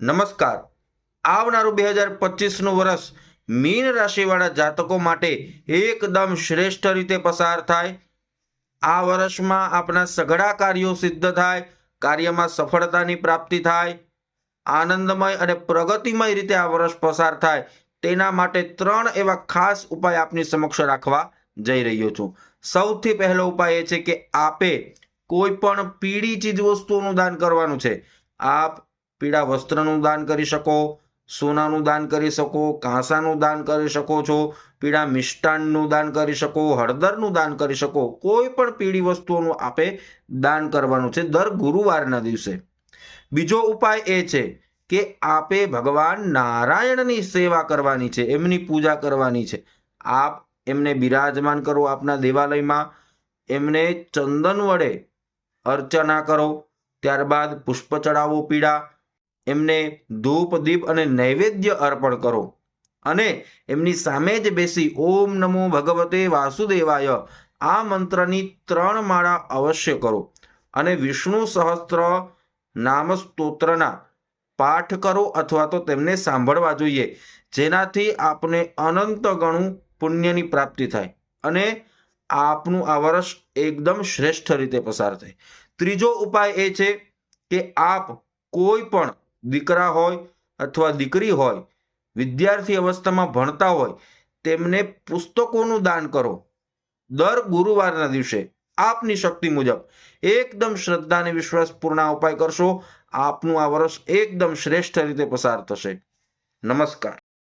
નમસ્કાર. આવનારું બે હજાર પચીસનું વર્ષ મીન રાશિવાળા જાતકો માટે એકદમ શ્રેષ્ઠ રીતે પસાર થાય. આ વર્ષમાં આપના સઘળા કાર્યો સિદ્ધ થાય, કાર્યમાં સફળતાની પ્રાપ્તિ થાય. આનંદમય અને પ્રગતિમય રીતે આ વર્ષ પસાર થાય. તેના માટે ત્રણ એવા ખાસ ઉપાય આપની સમક્ષ રાખવા જઈ રહ્યો છું. સૌથી પહેલો ઉપાય એ છે કે આપે કોઈ પણ પીળી ચીજ વસ્તુઓનું દાન કરવાનું છે. આપ પીળા વસ્ત્રનું દાન કરી શકો, સોનાનું દાન કરી શકો કાંસાનું દાન કરી શકો છો, પીળા મિષ્ટાનનું દાન કરી શકો, હળદરનું દાન કરી શકો. કોઈ પણ પીળી વસ્તુઓનું આપે દાન કરવાનું છે દર ગુરુવારના દિવસે. બીજો ઉપાય એ છે કે આપે ભગવાન નારાયણની સેવા કરવાની છે, એમની પૂજા કરવાની છે. આપ એમને બિરાજમાન કરો આપના દેવાલયમાં, એમને ચંદન વડે અર્ચના કરો, ત્યારબાદ પુષ્પ ચડાવો પીળા એમને ધૂપ, દીપ અને નૈવેદ્ય અર્પણ કરો. અને એમની સામે જ બેસી ઓમ નમો ભગવતે વાસુદેવાય આ મંત્રની ત્રણ માળા અવશ્ય કરો. અને વિષ્ણુ સહસ્ત્ર નામ સ્તોત્રના પાઠ કરો અથવા તો તેમને સાંભળવા જોઈએ, જેનાથી આપને અનંત ગણું પુણ્યની પ્રાપ્તિ થાય અને આપનું આ વર્ષ એકદમ શ્રેષ્ઠ રીતે પસાર થાય. ત્રીજો ઉપાય એ છે કે આપ કોઈ પણ દીકરા હોય અથવા દીકરી હોય, વિદ્યાર્થી અવસ્થામાં ભણતા હોય, તેમને પુસ્તકોનું દાન કરો. દર ગુરુવારના દિવસે આપની શક્તિ મુજબ એકદમ શ્રદ્ધા અને વિશ્વાસપૂર્ણ ઉપાય કરશો. આપનું આ વર્ષ એકદમ શ્રેષ્ઠ રીતે પસાર થશે. નમસ્કાર.